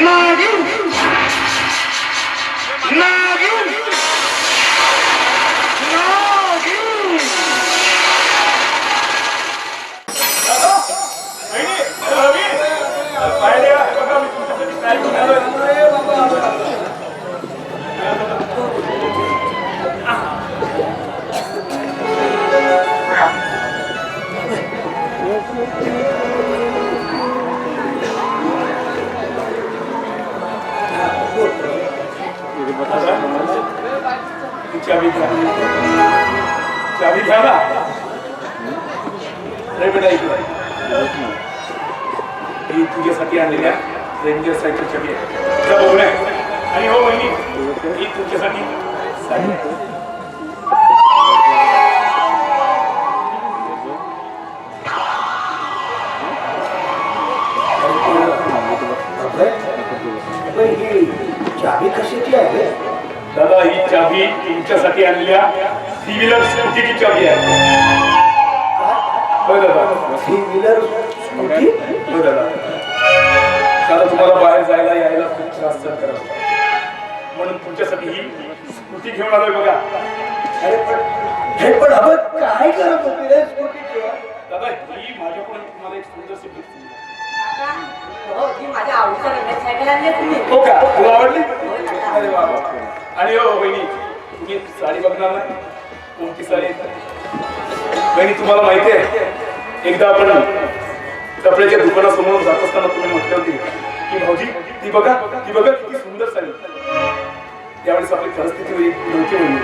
Lord. चावी घ्या ना बेटा ही तुझ्यासाठी आणलेल्या रेंजर सायकल चावी आहे. आणि हो बहिणी ही तुमच्यासाठी तुमच्यासाठी आणल्या थ्री व्हीलर स्कूटीची चावी आहे. दादा. दादा. तुम्हाला बाहेर जायला यायला खूप त्रास सहन करावा म्हणून तुमच्यासाठी ही स्कूटी घेऊन आलोय बघा. अरे पण हे पण आपण काय करत होते रे स्कूटी दादा ही माझ्याकडून तुम्हाला एक सुंदरशी गिफ्ट दिली. हो हो, आवडली? आणि हो बहिणी साडी बघणार नाही कोणती साडी बहिणी तुम्हाला माहिती आहे एकदा आपण कपड्याच्या दुकानासमोर जात असताना तुम्ही म्हटले होते की भाऊजी ती बघा ती बघा किती सुंदर साडी. त्यावेळेस आपली परिस्थिती नव्हती म्हणून.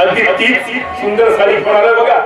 अगदी ती सुंदर साडी कोणाला बघा.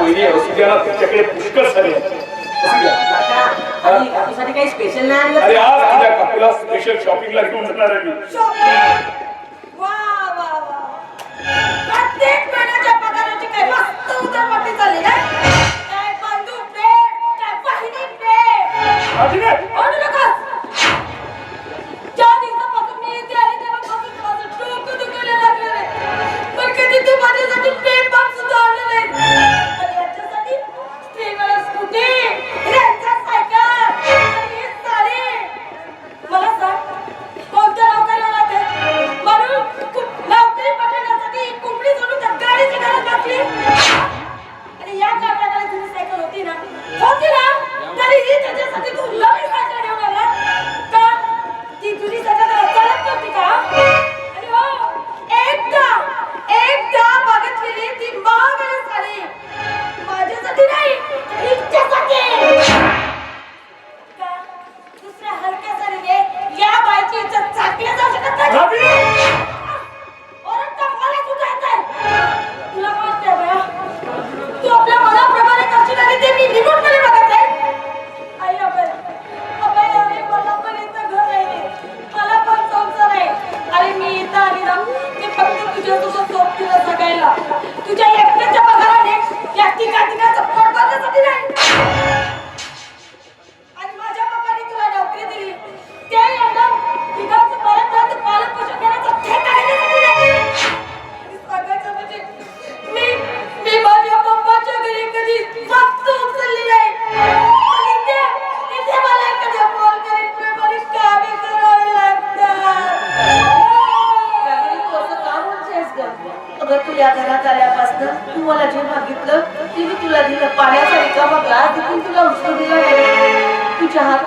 वहिनी पुष्कळ साडी असू द्या. आणि आपल्यासाठी काही स्पेशल नाही अरे आज तुझ्या काकूला स्पेशल शॉपिंगला घेऊन जाणार आहे मी. शोभे!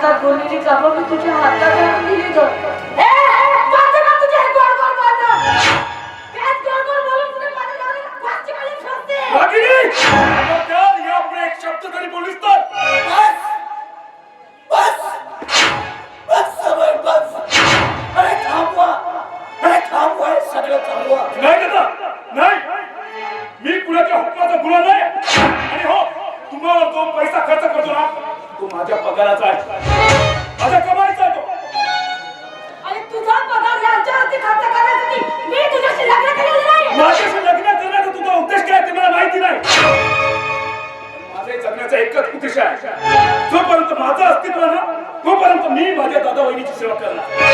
তার গলির কাপড় দুটো হাতটা দিলে দরকার seu alcançar.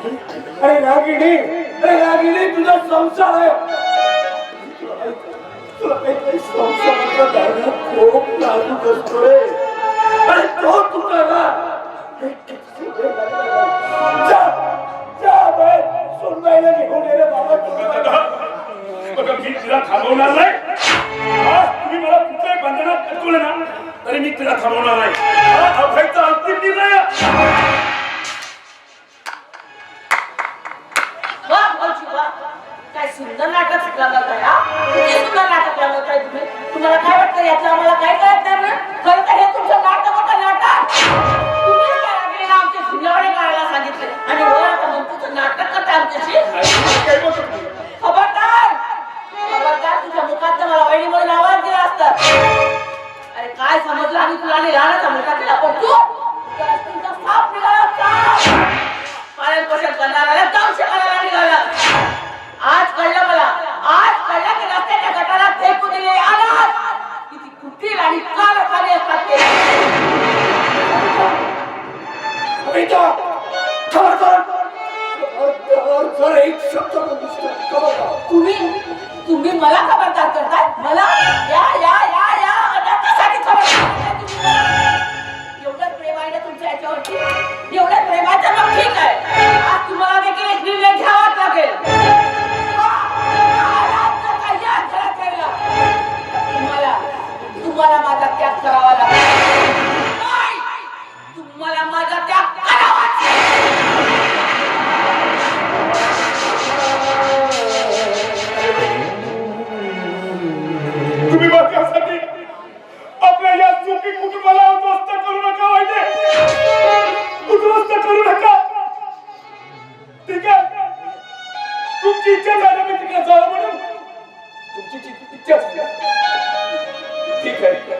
अरे रागिणी अरे रागिणी तुझा संसार आहे. खूप नाजूक अरे तो सुनबाईला घेऊन बाबा मी तिला थांबवणार नाही. आज तुम्ही मला कुठल्याही बंधनात अडकवलं ना तरी मी तिला थांबवणार नाही. हा अभयचा अंतिम निर्णय. नाटक तुम्ही? तुम्हाला काय वाटतं? याचं आम्हाला काय कळत नाही ना? खरं तर हे तुमचं नाटक होतं नाटक. तुम्ही त्या रागिणीला आमचे काढायला सांगितले. आणि वर आता म्हणतो नाटक करता आमच्याशी. खबरदार. खबरदार तुझ्या मुखात मला वहिनी म्हणून आवाज दिला असता. अरे काय समजलं आणि तुला? आणि लहानाचा मुलगा केला पण तू? तुमचा साप निघाला साप पालन पोषण करणाऱ्याला जाऊ निघाला. आज कळलं मला आज कळलं की रस्त्याच्या गटाला फेकून दिले अनाथ कुटील आणि कालखाने असतात ते अमिता खबरदार खबरदार जर एक शब्द तुम्ही तुम्ही मला खबरदार करताय? मला? या या या या अनाथासाठी खबरदार. एवढं प्रेम आहे ना तुमच्या याच्यावरती? एवढं प्रेमाचं मग ठीक आहे. आज तुम्हाला देखील एक निर्णय घ्यावाच लागेल. त्याग करावा लागेल तुम्हाला माझा त्याग तुम्ही माझ्यासाठी आपल्या या चुकी कुटुंबाला उद्ध्वस्त करू नका उद्ध्वस्त करू नका ठीक आहे तुमची इच्छा झाली मी तिकडे म्हणून तुमची इच्छा ठीक आहे